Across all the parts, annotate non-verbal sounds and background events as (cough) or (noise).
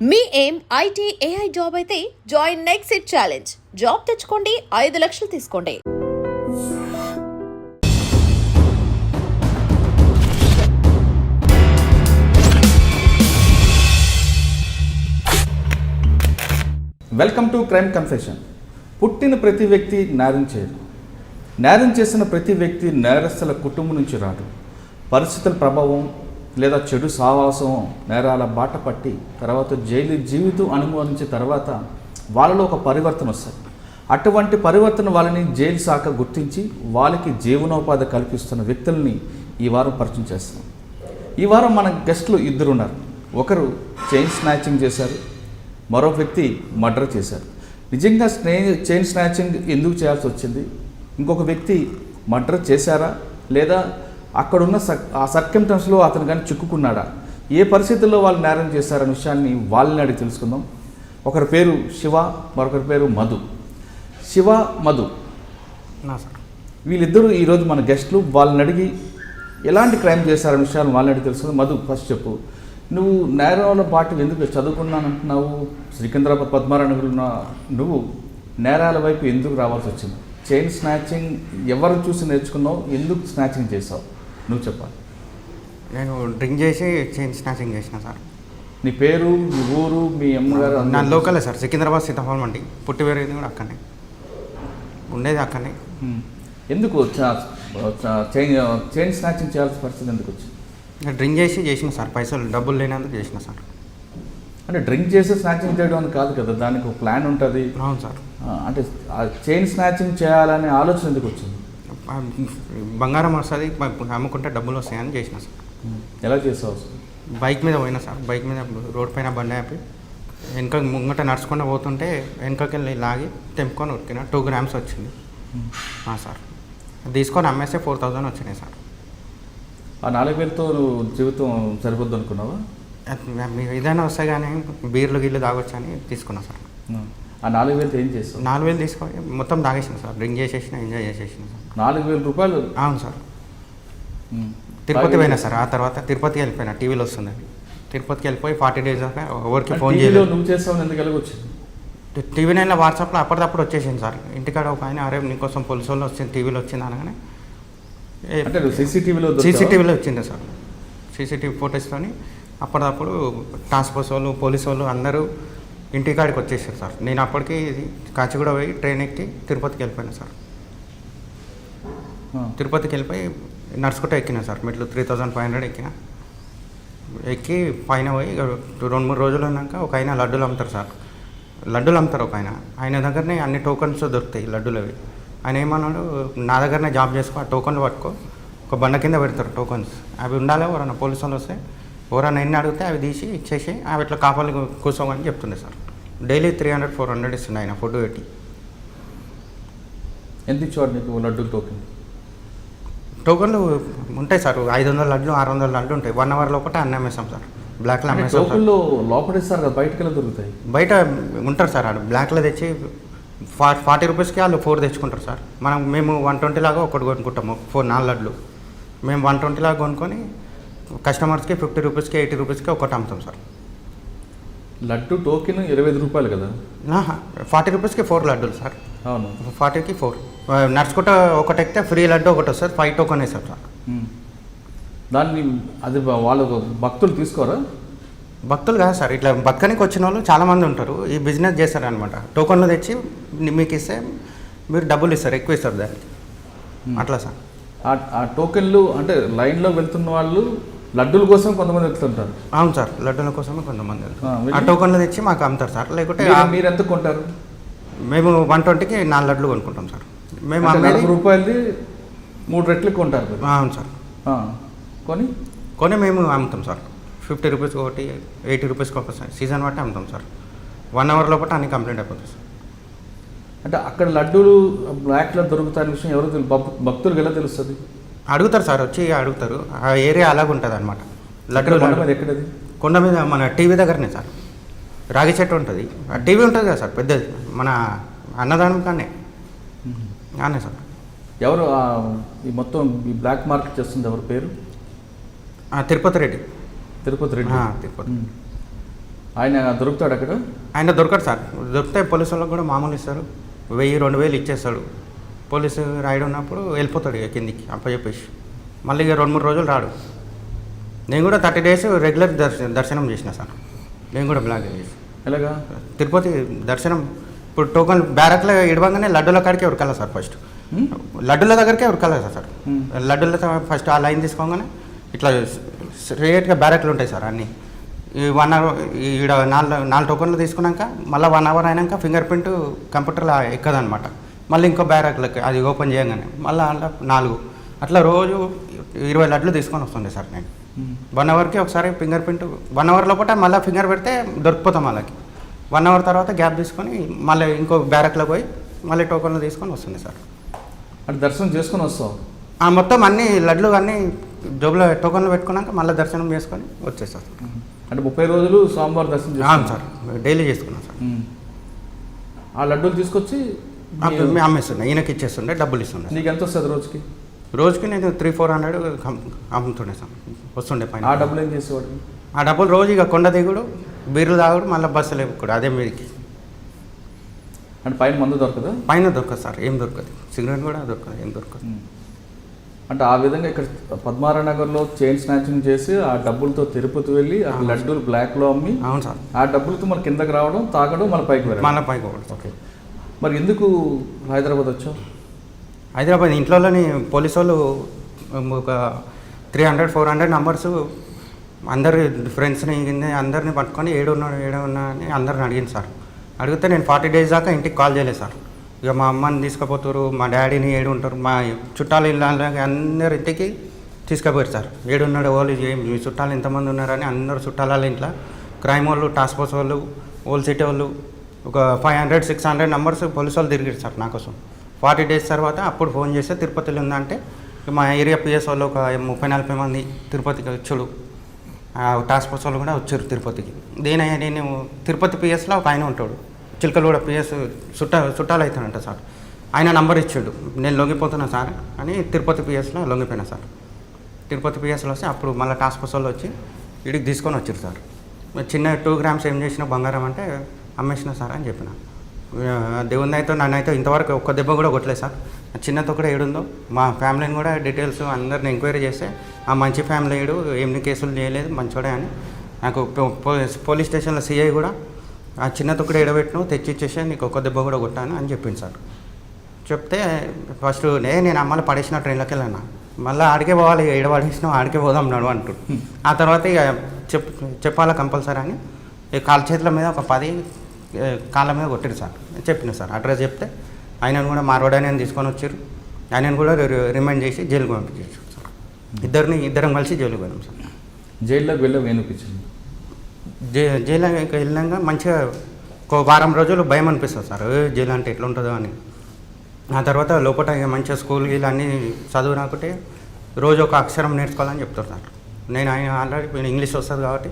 మీ ఏం IT AI job అయితే join next it challenge. Job తెచ్చుకోండి ఐదు లక్షలు తీసుకోండి. వెల్కమ్ టు క్రైమ్ కన్ఫెషన్ పుట్టిన ప్రతి వ్యక్తి నేరం చేయడు నేరం చేసిన ప్రతి వ్యక్తి నేరస్తుల కుటుంబం నుంచి రాడు పరిస్థితుల ప్రభావం లేదా చెడు సావాసం నేరాల బాట పట్టి తర్వాత జైలు జీవితం అనుభవించిన తర్వాత వాళ్ళలో ఒక పరివర్తన వస్తుంది. అటువంటి పరివర్తన వాళ్ళని జైలు శాఖ గుర్తించి వాళ్ళకి జీవనోపాధి కల్పిస్తున్న వ్యక్తుల్ని ఈ వారం పరిచయం చేస్తాం. ఈ వారం మన గెస్టులు ఇద్దరు ఉన్నారు ఒకరు చైన్ స్నాచింగ్ చేశారు మరో వ్యక్తి మర్డర్ చేశారు. నిజంగా స్నే చైన్ స్నాచింగ్ ఎందుకు చేయాల్సి వచ్చింది? ఇంకొక వ్యక్తి మర్డర్ చేశారా? లేదా అక్కడున్న సక్ ఆ సర్కంటెన్స్లో అతను కానీ చిక్కుకున్నాడా? ఏ పరిస్థితుల్లో వాళ్ళు నేరం చేశారనే విషయాన్ని వాళ్ళని అడిగి తెలుసుకుందాం. ఒకరి పేరు శివ మరొకరి పేరు మధు. శివ మధు. వీళ్ళిద్దరూ ఈరోజు మన గెస్ట్లు. వాళ్ళని అడిగి ఎలాంటి క్రైమ్ చేశారనే విషయాలు వాళ్ళని అడిగి తెలుసుకుంది. మధు ఫస్ట్ చెప్పు. నువ్వు నేరాల బాట ఎందుకు చదువుకున్నానంటున్నావు సికింద్రాబాద్ పద్మారాయణలో ఉన్న నువ్వు నేరాల వైపు ఎందుకు రావాల్సి వచ్చింది? చైన్ స్నాచింగ్ ఎవరు చూసి నేర్చుకున్నావు? ఎందుకు స్నాచింగ్ చేసావు నువ్వు చెప్పాలి నేను డ్రింక్ చేసి చైన్ స్నాచింగ్ చేసిన సార్. నీ పేరు మీ ఊరు మీ అమ్మగారు నా లోకలే సార్ సికింద్రాబాద్ సీతాఫలం మండి పుట్టి పెరిగింది కూడా అక్కడనే. ఉండేది అక్కడనే. ఎందుకు చైన్ చైన్ స్నాచింగ్ చేయాల్సిన పరిస్థితి ఎందుకు వచ్చింది? డ్రింక్ చేసి చేసిన సార్ పైసలు డబ్బులు లేనందుకు చేసిన సార్. అంటే డ్రింక్ చేసి స్నాచింగ్ చేయడం అని కాదు కదా దానికి ఒక ప్లాన్ ఉంటుంది. అవును సార్. అంటే చైన్ స్నాచింగ్ చేయాలనే ఆలోచన ఎందుకు వచ్చింది? బంగారం వస్తుంది అమ్ముకుంటే డబ్బులు వస్తాయని చేసిన సార్. ఎలా అసలు? బైక్ మీద పోయినా సార్ బైక్ మీద రోడ్ పైన బండి ఆపి వెనక ముంగట నడుచుకుంటూ పోతుంటే వెనకకి వెళ్ళి లాగి తెంపుకొని ఉరికిన టూ గ్రామ్స్ వచ్చింది. సార్. తీసుకొని అమ్మేస్తే ఫోర్ థౌజండ్ వచ్చినాయి సార్. ఆ నాలుగు వేలతో జీవితం సరిపోద్దు అనుకున్నావా? మీ ఏదైనా వస్తే కానీ బీర్లు గిర్లు తాగొచ్చు అని తీసుకున్నా సార్. ఆ. నాలుగు వేలతో ఏం చేస్తావు? నాలుగు వేలు తీసుకొని మొత్తం తాగేసిన సార్. డ్రింక్ చేసేసిన ఎంజాయ్ చేసేసిన సార్. నాలుగు వేల రూపాయలు? అవును సార్. తిరుపతి పోయినా సార్. ఆ తర్వాత తిరుపతికి వెళ్ళిపోయినా. టీవీలో వస్తుంది. తిరుపతికి వెళ్ళిపోయి ఫార్టీ డేస్ దాకా ఎవరికి ఫోన్ చేయలేదు. నువ్వు చేస్తావు ఎందుకు ఎలాగొచ్చింది? టీవీ నైన్లో వాట్సాప్లో అప్పటిదప్పుడు వచ్చేసింది సార్. ఇంటికాడ ఒక ఆయన అరే నీకోసం పోలీసు వాళ్ళు వచ్చింది టీవీలో వచ్చింది అనగానే సీసీటీవీలో సీసీటీవీలో వచ్చింది సార్. సీసీటీవీ ఫోటోస్తోని అప్పటిదప్పుడు టాస్క్ ఫోర్స్ వాళ్ళు పోలీసు వాళ్ళు అందరూ ఇంటికాడికి వచ్చేసారు సార్. నేను అప్పటికి కాచిగూడ పోయి ట్రైన్ ఎక్కి తిరుపతికి వెళ్ళిపోయాను సార్. తిరుపతికి వెళ్ళిపోయి నడుచుకుంటూ ఎక్కినా సార్. మెట్లు త్రీ థౌజండ్ ఫైవ్ హండ్రెడ్ ఎక్కిన. ఎక్కి పైన పోయి రెండు మూడు రోజులు ఉన్నాక ఒక ఆయన లడ్డూలు అమ్ముతారు సార్. లడ్డూలు అమ్ముతారు ఒక ఆయన. ఆయన దగ్గరనే అన్ని టోకన్స్ దొరుకుతాయి లడ్డూలు అవి. ఆయన ఏమన్నాడు నా దగ్గరనే జాబ్ చేసుకో ఆ టోకన్లు పట్టుకో. ఒక బండ కింద పెడతారు టోకన్స్ అవి ఉండాలి ఎవరన్నా? పోలీసు వాళ్ళు వస్తే ఎవరన్నా ఎన్ని అడిగితే అవి తీసి ఇచ్చేసి అవి ఇట్లా కాపాలి కూర్చోమని చెప్తుండే sir. Daily three hundred four hundred ఇస్తుండే ఆయన ఫుడ్ పెట్టి. ఎంత ఇచ్చేవాడు నీకు లడ్డు టోకెన్ టోకన్లు ఉంటాయి సార్ ఐదు వందల లడ్లు ఆరు వందల లడ్లు ఉంటాయి. వన్ అవర్ లోపల అన్నీ అమ్మేస్తాం సార్. బ్లాక్లో అమ్మేస్తాం టోకెన్లో లోపల ఇస్తారు కదా బయటకు వెళ్ళి దొరుకుతాయి? బయట ఉంటారు సార్ వాళ్ళు బ్లాక్లో తెచ్చి ఫా ఫార్టీ రూపీస్కి వాళ్ళు ఫోర్ తెచ్చుకుంటారు సార్. మనం మేము వన్ ట్వంటీ లాగా ఒకటి కొనుక్కుంటాము ఫోర్ నాలుగు లడ్లు. మేము వన్ ట్వంటీ లాగా కొనుక్కొని కస్టమర్స్కి ఫిఫ్టీ రూపీస్కి ఎయిటీ రూపీస్కి ఒకటి అమ్ముతాం సార్. లడ్డు టోకెన్ ఇరవై ఐదు రూపాయలు కదా? ఫార్టీ రూపీస్కి ఫోర్ లడ్డూలు సార్. అవును. ఫార్టీకి ఫోర్. నడుచుకుంటా ఒకటి ఎక్కితే ఫ్రీ లడ్డు ఒకటి వస్తుంది ఫైవ్ టోకన్ వేస్తాం సార్. దాన్ని అది వాళ్ళు భక్తులు తీసుకోరా? భక్తులు కాదు సార్ ఇట్లా బతకనికి వచ్చిన వాళ్ళు చాలామంది ఉంటారు. ఈ బిజినెస్ చేస్తారనమాట టోకన్లు తెచ్చి మీకు ఇస్తే మీరు డబ్బులు ఇస్తారు ఎక్కువ ఇస్తారు దానికి. అట్లా సార్. ఆ టోకెన్లు అంటే లైన్లో వెళ్తున్న వాళ్ళు లడ్డూల కోసం కొంతమంది వెళ్తుంటారు. అవును సార్ లడ్డూల కోసమే కొంతమంది వెళ్తారు. ఆ, టోకన్లు తెచ్చి మాకు అమ్ముతారు సార్. లేకుంటే మీరు- ఎంత కొంటారు? మేము వన్ ట్వంటీకి నాలుగు లడ్లు కొనుక్కుంటాం సార్. మేము అమ్మేది నలభై రూపాయలది మూడు రెట్లు కొంటారు అవును సార్. కొని? కొని మేము అమ్ముతాం సార్. ఫిఫ్టీ రూపీస్కి ఒకటి ఎయిటీ రూపీస్కి ఒక సీజన్ బట్టి అమ్ముతాం సార్. వన్ అవర్ లోపల అన్ని కంప్లీట్ అయిపోతుంది సార్. అంటే అక్కడ లడ్డూలు బ్లాక్లో దొరుకుతాయనే విషయం ఎవరు తెలు- భక్- భక్తులకు ఎలా తెలుస్తుంది? అడుగుతారు సార్ వచ్చి అడుగుతారు. ఆ ఏరియా అలాగ ఉంటుంది అనమాట లడ్డు ఎక్కడది? కొండ మీద మన టీవీ దగ్గరనే సార్. రాగి చెట్టు ఉంటుంది. ఆ టీవీ ఉంటుంది కదా సార్ పెద్దది. మన అన్నదానం కానీ. కానీ సార్. ఎవరు ఈ మొత్తం ఈ బ్లాక్ మార్కెట్ చేస్తుంది ఎవరి పేరు? తిరుపతి రెడ్డి. తిరుపతి రెడ్డి. తిరుపతి. ఆయన దొరుకుతాడు అక్కడ? ఆయన దొరకడు సార్. దొరికితే పోలీసు వాళ్ళకి కూడా మామూలు ఇస్తారు. వెయ్యి రెండు వేలు ఇచ్చేస్తాడు. పోలీసు రాయుడు ఉన్నప్పుడు వెళ్ళిపోతాడు ఇక కిందికి అప్పచెప్పేసి మళ్ళీ ఇక రెండు మూడు రోజులు రాడు. నేను కూడా థర్టీ డేస్ రెగ్యులర్ దర్శ దర్శనం చేసిన సార్. నేను కూడా బ్లాక్ చేసి. ఎలాగా? తిరుపతి దర్శనం ఇప్పుడు టోకన్ బ్యారక్లో ఇడవంగానే లడ్డూల కాడికి ఉరకాలి సార్ ఫస్ట్? లడ్డూల దగ్గరికే ఉరకాలి సార్. లడ్డూల ఫస్ట్ ఆ లైన్ తీసుకోగానే ఇట్లా స్ట్రేట్గా బ్యారక్లు ఉంటాయి సార్ అన్నీ. ఈ వన్ అవర్ ఈడ నాలుగు నాలుగు టోకన్లు తీసుకున్నాక మళ్ళీ వన్ అవర్ అయినాక ఫింగర్ ప్రింట్ కంప్యూటర్లో ఎక్కదనమాట మళ్ళీ ఇంకో బ్యారక్లకి అది ఓపెన్ చేయగానే మళ్ళీ అందులో నాలుగు అట్లా రోజు ఇరవై లడ్లు తీసుకొని వస్తుండే సార్ నేను. వన్ అవర్కి ఒకసారి ఫింగర్ ప్రింట్ వన్ అవర్ లోపల మళ్ళీ ఫింగర్ పెడితే దొరికిపోతాం వాళ్ళకి వన్ అవర్ తర్వాత గ్యాప్ తీసుకొని మళ్ళీ ఇంకో బ్యారక్లో పోయి మళ్ళీ టోకన్లు తీసుకొని వస్తుంది సార్ అంటే దర్శనం చేసుకొని వస్తావు ఆ మొత్తం అన్ని లడ్లు అన్ని జోబులో టోకన్లు పెట్టుకున్నాక మళ్ళీ దర్శనం చేసుకొని వచ్చేస్తాం. అంటే ముప్పై రోజులు స్వామివారి దర్శనం చేసుకున్నావు. సార్ డైలీ చేసుకున్నాం సార్. ఆ లడ్డూలు తీసుకొచ్చి అమ్మేస్తుండే ఈయనకి ఇచ్చేస్తుండే డబ్బులు ఇస్తుండే నీకు ఎంత వస్తుంది రోజుకి? రోజుకి నేను త్రీ ఫోర్ హండ్రెడ్ అమ్ముతుండే సార్. వస్తుండే ఆ పైన డబ్బులు ఏం చేసేవాడు? ఆ డబ్బులు రోజు ఇక కొండ దిగుడు బీర్లు తాగుడు మళ్ళీ బస్సులు ఎక్కుడు అదే మీదకి. అంటే పైన మందు దొరకదా? పైన దొరకదు సార్ ఏం దొరకదు. సిగరెట్ కూడా దొరకదు ఏం దొరకదు. అంటే ఆ విధంగా ఇక్కడ పద్మారా నగర్లో చైన్ స్నాచింగ్ చేసి ఆ డబ్బులతో తిరుపతి వెళ్ళి ఆ లడ్డూలు బ్లాక్లో అమ్మి అవును సార్. ఆ డబ్బులతో మన కిందకి రావడం తాగడం మన పైకి వెళ్ళడం. మళ్ళీ పైకి ఓకే. మరి ఎందుకు హైదరాబాద్ వచ్చావు? హైదరాబాద్ ఇంట్లోని పోలీసు వాళ్ళు ఒక three hundred four hundred numbers అందరి ఫ్రెండ్స్ని కింద అందరిని పట్టుకొని ఏడు ఉన్నాడు ఏడు ఉన్నా అని అందరిని అడిగింది సార్. అడిగితే నేను ఫార్టీ డేస్ దాకా ఇంటికి కాల్ చేయలేదు సార్. ఇక మా అమ్మని తీసుకుపోతారు మా డాడీని ఏడు ఉంటారు మా చుట్టాలు ఇళ్ళకి అందరి ఇంటికి తీసుకుపోయారు సార్. ఏడున్నాడు వాళ్ళు మీ చుట్టాలు ఎంతమంది ఉన్నారని అందరు చుట్టాల ఇంట్లో క్రైమ్ వాళ్ళు టాస్క్ ఫోర్స్ వాళ్ళు ఓల్ సిటీ వాళ్ళు ఒక five hundred six hundred numbers police వాళ్ళు తిరిగారు సార్ నాకోసం. ఫార్టీ డేస్ తర్వాత అప్పుడు ఫోన్ చేస్తే తిరుపతిలో ఉందంటే మా ఏరియా పిఎస్ వాళ్ళు ఒక ముప్పై నలభై మంది తిరుపతికి వచ్చాడు. ఆ టాస్క్ ఫోర్స్ వాళ్ళు కూడా వచ్చారు తిరుపతికి. దేని నేను తిరుపతి పిఎస్లో ఒక ఆయన ఉంటాడు. చిలకలూడ పిఎస్ చుట్ట చుట్టాలు అవుతాడంట సార్. ఆయన నంబర్ ఇచ్చాడు. నేను లొంగిపోతున్నా సార్ అని తిరుపతి పిఎస్లో లొంగిపోయినా సార్. తిరుపతి పిఎస్లో వస్తే అప్పుడు మళ్ళీ టాస్క్ ఫోర్స్ వాళ్ళు వచ్చి ఇడికి తీసుకొని వచ్చారు సార్. చిన్న టూ గ్రామ్స్ ఏం చేసిన బంగారం అంటే అమ్మేసిన సార్ అని చెప్పిన. దేవుని అయితే నన్ను అయితే ఇంతవరకు ఒక్క దెబ్బ కూడా కొట్టలేదు సార్. ఆ చిన్నతో ఏడుందో మా ఫ్యామిలీని కూడా డీటెయిల్స్ అందరిని ఎంక్వైరీ చేస్తే ఆ మంచి ఫ్యామిలీ ఏడు ఏమి కేసులు చేయలేదు మంచోడే అని. నాకు పో- పోలీస్ స్టేషన్లో సీఐ కూడా ఆ చిన్న తొక్కుడు ఎడబెట్టిను తెచ్చిచ్చేసి నీకు ఒక్క దెబ్బ కూడా కొట్టాను అని చెప్పింది సార్. చెప్తే ఫస్ట్ నే నేను అమ్మాయిలు పడేసిన ట్రైన్లోకి వెళ్ళాను? మళ్ళీ ఆడికే పోవాలి ఏడ ఆడికే పోదాం నడు అంటాడు ఆ తర్వాత ఇక చెప్ చెప్పాలా కంపల్సరీ అని. ఈ కాళ్ళ చేతుల మీద ఒక పది కాళ్ళ మీద కొట్టారు సార్. చెప్పిన సార్ అడ్రస్ చెప్తే ఆయనను కూడా మార్వాడని తీసుకొని వచ్చారు ఆయనను కూడా రి- రిమైండ్ చేసి జైలుకు పంపించారు సార్. ఇద్దరిని ఇద్దరం కలిసి జైలుకు పోయినాం సార్. జైల్లోకి వెళ్ళావు ఏమనిపించింది జై జైలుకి వెళ్ళాక మంచిగా ఒక వారం రోజులు భయం అనిపిస్తుంది సార్. జైలు అంటే ఎట్లా ఉంటుందో అని. ఆ తర్వాత లోపల మంచిగా స్కూల్ అన్నీ చదువు రాకుంటే రోజు ఒక అక్షరం నేర్చుకోవాలని చెప్తారు సార్. నేను ఆయన ఆల్రెడీ ఇంగ్లీష్ వస్తుంది కాబట్టి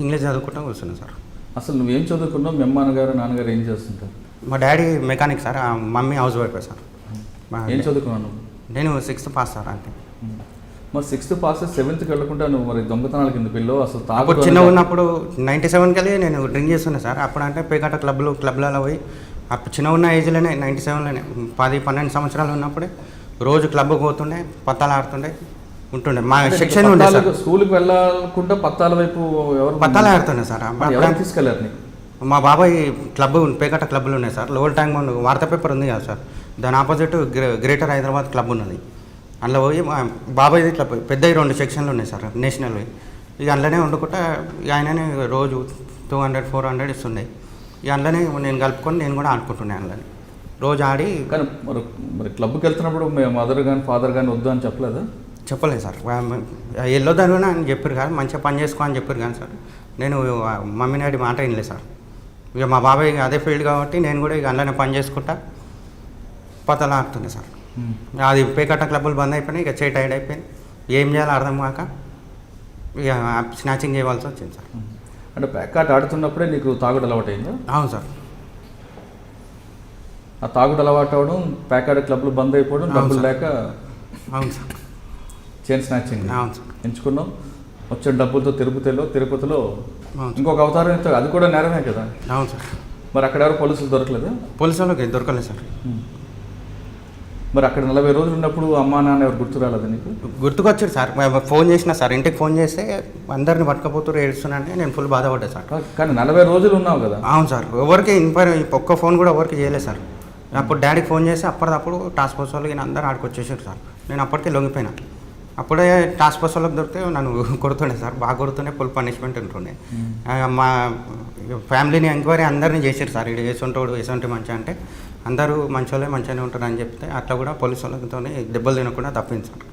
ఇంగ్లీష్ చదువుకుంటూ కూర్చున్నాను సార్. అసలు నువ్వేం చదువుకున్నావు? మీ అమ్మ నాన్నగారు నాన్నగారు ఏం చేస్తుంటారు? మా డాడీ మెకానిక్ సార్ ఆ మమ్మీ హౌస్ వైఫ్ సార్. మా- ఏం చదువుకున్నావు నువ్వు? నేను సిక్స్త్ పాస్ సార్ అంతే. మరి సిక్స్త్ పాస్ సెవెంత్కి వెళ్ళకుండా నువ్వు మరి దొంగతనాల కింద పిల్లో అసలు అప్పుడు తాగుడు చిన్న ఉన్నప్పుడు నైంటీ సెవెన్కి వెళ్ళి నేను డ్రింక్ చేస్తున్నా సార్. అప్పుడు అంటే పేకాట క్లబ్లు క్లబ్లలో పోయి అప్పుడు చిన్న ఉన్న ఏజ్లోనే నైంటీ సెవెన్లోనే పది పన్నెండు సంవత్సరాలు ఉన్నప్పుడే రోజు క్లబ్కి పోతుండే పత్తాలు ఆడుతుండే. ఉంటుండే. మా సెక్షన్ ఉండే సార్. స్కూల్కి వెళ్ళకుండా పత్తాల వైపు ఎవరు పత్తాలు ఆడుతుండే సార్. నీకు? మా బాబాయ్ క్లబ్ పేకట క్లబ్లు ఉన్నాయి సార్. లోవల్ ట్యాంక్ బండ్ వార్తా పేపర్ ఉంది కదా సార్. దాని opposite grey greater Hyderabad club ఉన్నది. అందులో పోయి మా బాబాయ్ ఇట్లా పెద్ద రెండు సెక్షన్లు ఉన్నాయి సార్. నేషనల్ ఇక అందులోనే వండుకుంటా ఆయననే రోజు టూ హండ్రెడ్ ఫోర్ హండ్రెడ్ ఇస్తుండే. ఇక అందులోనే నేను కలుపుకొని నేను కూడా ఆడుకుంటుండే అందులోనే. రోజు ఆడి కానీ మరి మరి క్లబ్కి వెళ్తున్నప్పుడు మదర్ కానీ ఫాదర్ కానీ వద్దు అని చెప్పలేదా? చెప్పలేదు సార్. వెళ్ళొద్దని అని చెప్పారు కానీ మంచిగా పని చేసుకో అని చెప్పారు కానీ సార్. నేను మమ్మీ డాడీ మాట వినలేదు సార్. ఇక మా బాబాయ్ అదే ఫీల్డ్ కాబట్టి నేను కూడా ఇక అందులోనే పని చేసుకుంటా పతలా ఆడుతుండే సార్. అది పేకట్ట క్లబ్బులు బంద్ అయిపోయినాయి ఇక చేయి టైడ్ అయిపోయింది. ఏం చేయాలో అర్థం కాక ఇక స్నాచింగ్ చేయవలసి వచ్చింది సార్. అంటే ప్యాకాట్ ఆడుతున్నప్పుడే నీకు తాగుడు అలవాటు అయిందా? అవును సార్. ఆ తాగుడు అలవాటు అవడం ప్యాకాట్ క్లబ్లు బంద్ అయిపోవడం డబ్బులు. లేక అవును సార్. చైన్ స్నాచింగ్ అవును. సార్ ఎంచుకున్నావు వచ్చే డబ్బులతో తిరుపతిలో తిరుపతిలో. ఇంకొక అవతారం ఎత్తావు. అది కూడా నేరమే కదా? అవును సార్. మరి అక్కడ ఎవరు పోలీసులు దొరకలేదు? పోలీసు వాళ్ళకి దొరకలేదు సార్. మరి అక్కడ నలభై రోజులు ఉన్నప్పుడు అమ్మా నాన్న ఎవరు గుర్తు రాలేదు నీకు? గుర్తుకొచ్చారు సార్. మేము ఫోన్ చేసిన సార్. ఇంటికి ఫోన్ చేస్తే అందరిని పట్టుకపోతూ ఏడుస్తున్నానంటే నేను ఫుల్ బాధపడ్డా సార్. కానీ నలభై రోజులు ఉన్నావు కదా? అవును సార్. ఎవరికి ఇన్క్వైరీ ఒక్క ఫోన్ కూడా ఎవరికి చేయలేదు సార్. అప్పుడు డాడీకి ఫోన్ చేసి అప్పటిదప్పుడు టాస్క్ ఫోర్స్ వాళ్ళు అందరూ ఆడికి వచ్చేసారు సార్. నేను అప్పటికే లొంగిపోయినా. అప్పుడే టాస్క్ ఫోర్స్ వాళ్ళకి దొరికితే నన్ను (laughs) కొడుతుండే సార్. బాగా కొడుతుండే ఫుల్ పనిష్మెంట్ ఉంటుండే. మా ఫ్యామిలీని ఎంక్వైరీ అందరినీ చేశారు సార్. ఇది వేసుంటాడు వేసుంటే మంచిగా అంటే అందరూ మంచి వాళ్ళే మంచిగానే ఉంటారు అని చెప్తే అట్లా కూడా పోలీసు వాళ్ళతో దెబ్బలు తినకుండా తప్పింది సార్